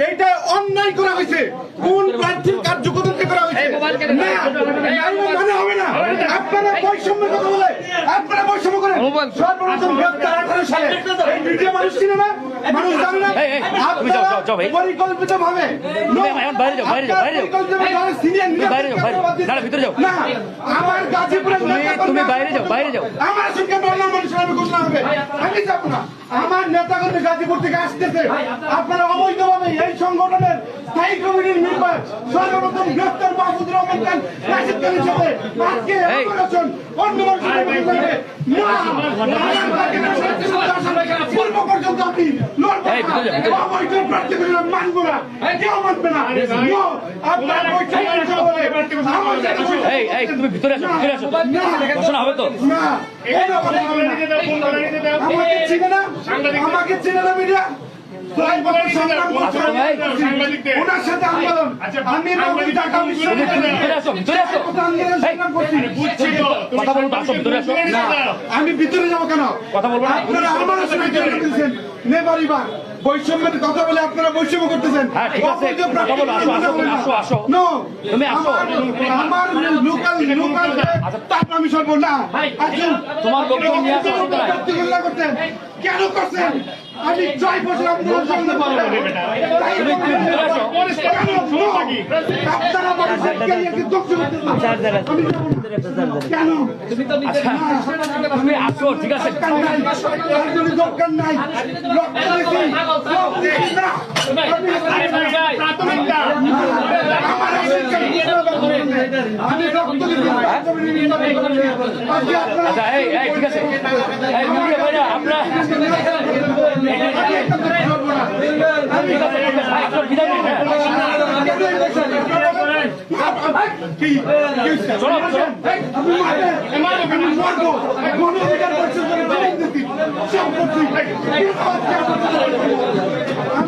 এইটা অন্যায় করা হয়েছে। কোন প্রার্থীর কার্যকর্তাকে করা হয়েছে? না মানে হবে না। আপনারা বৈষম্য কথা বলে আপনারা বৈষম্য করেন। সর্বপ্রথম গ্রেপ্তার আঠারো সালে এই ভিডিও মানুষ না? জানে না। পরিকল্পিত ভাবে। আমার গাজীপুরে তুমি- বাইরে যাও, বাইরে যাও। আমার সঙ্গে মানুষের আমি ঘোষণা হবে। আমি যাব গাজীপুর থেকে আসতেছে। আপনারা অবৈধভাবে এই সংগঠনের স্থায়ী কমিটির মেম্বার সর্বপ্রথম গ্রেফতার মাহমুদুর রহমান খান সাথে আজকে এই। অন্য পূর্ব পর্যন্ত আপনি লড়বেন প্রার্থীগুলো মানবো না কেউ মানবে না তুমি ভিতরে আসো ভিতরে আসো ঘোষণা হবে তো না কোনো কথা হবে না। আমাকে চিনে না আমাকে চিনে না মিডিয়া আমি ভিতরে যাব কেন কথা বলব আপনারা আমার সঙ্গে কেন করতেছেন নেবারিবা বৈষম্যের কথা বলে আপনারা বৈষম্য করতেছেন। আমার- লোকাল লোকাল আমি সরবো না তোমার করতেন কেন করছেন? আমি জয় বছর আন্দোলন সামনে পারব তুমি আপনারা মানুষের ক্যারিয়ারকে ধ্বংস কেন? আসো আছে। দরকার নাই। ঠিক আছে। ভাইরা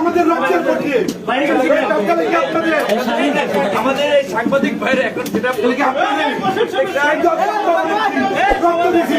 আমাদের রক্তের পক্ষে। আমাদের এই সাংবাদিক ভাইরা এখন সেটা রক্ত দিছি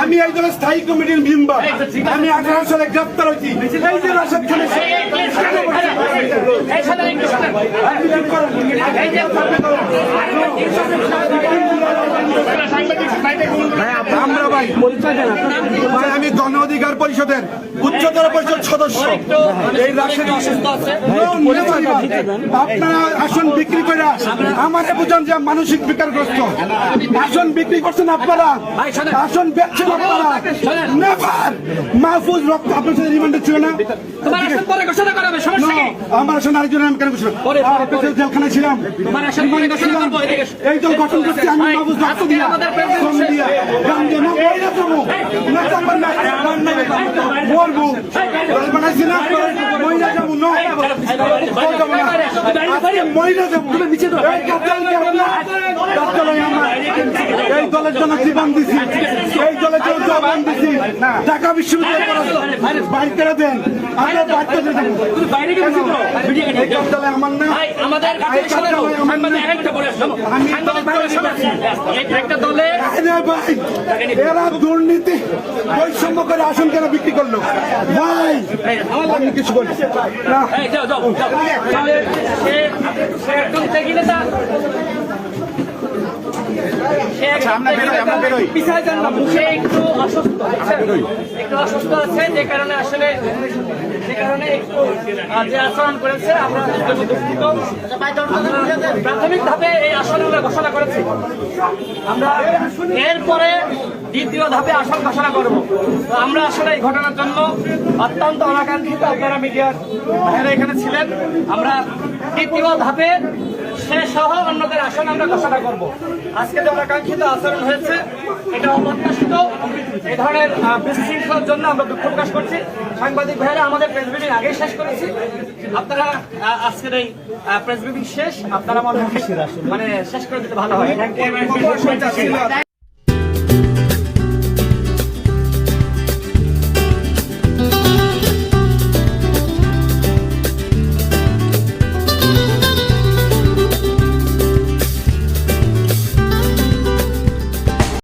আমি একজন স্থায়ী কমিটির মেম্বার আমি আঠারো সালে গ্রেপ্তার হয়েছি এই যে রাশেদ খানের আপনি কি করেন? আমরা ভাই ভাই আমি গণ অধিকার পরিষদের উচ্চতর পরিষদ সদস্য। এই আপনারা আসন বিক্রি করে আমারে বুঝান যে মানসিক বিকারগ্রস্ত। আসন বিক্রি করছেন আপনারা। আসন বেচছেন আপনারা। মাহফুজ রক্ত আপনার সাথে রিমান্ডে ছিল না তোমার আসন পরে ঘোষণা করা হবে সমস্যা কি No, আমার আসন আরেকজন আমি কেন বুঝলাম জেলখানায় ছিলাম এই দল গঠন করছি আমি রক্ত দিয়া আমাদের শ্রম দিয়া গান দিয়া না মহিলা যাব না যাব না মরবো দল বানাইছি না মহিলা যাব না যাব না আজকে মহিলা যাব এই দলের জন্য জীবন দিছি এই দিছি ঢাকা বিশ্ববিদ্যালয় বাইর করে দেন। আমরা বাইর করে বাইরে আমার না আমাদের একটা দলে ভাই এরা দুর্নীতি বৈষম্য করে আসন কেন বিক্রি করল? ভাই আমি কিছু বলি। না এই যাও যাও যাও। তাহলে সে একজন ত্যাগী নেতা সে একজন আমরা বেরোই, আমরা বেরোই। পিছায় যান না, সে একটু অসুস্থ একটু অসুস্থ আছে যে কারণে আসলে যে কারণে একটু যে আচরণ করেছে আমরা এর জন্য দুঃখিত। আমরা প্রাথমিক ধাপে এই আসন আমরা ঘোষণা করেছি। আমরা এরপরে দ্বিতীয় ধাপে আসন ঘোষণা করব। তো আমরা আসলে এই ঘটনার জন্য অত্যন্ত অনাকাঙ্ক্ষিত আপনারা মিডিয়ার ভাইয়েরা এখানে ছিলেন। আমরা তৃতীয় ধাপে অন্যদের আসন আমরা ঘোষণা করব আজকে যে অনাকাঙ্ক্ষিত আচরণ হয়েছে এটা অপ্রত্যাশিত এ ধরনের বিশৃঙ্খলার জন্য আমরা দুঃখ প্রকাশ করছি সাংবাদিক ভাইয়েরা আমাদের প্রেস মিটিং আগেই শেষ করেছি আপনারা আজকের এই প্রেস মিটিং শেষ আপনারা মনে হয় মানে শেষ করে দিতে ভালো হয়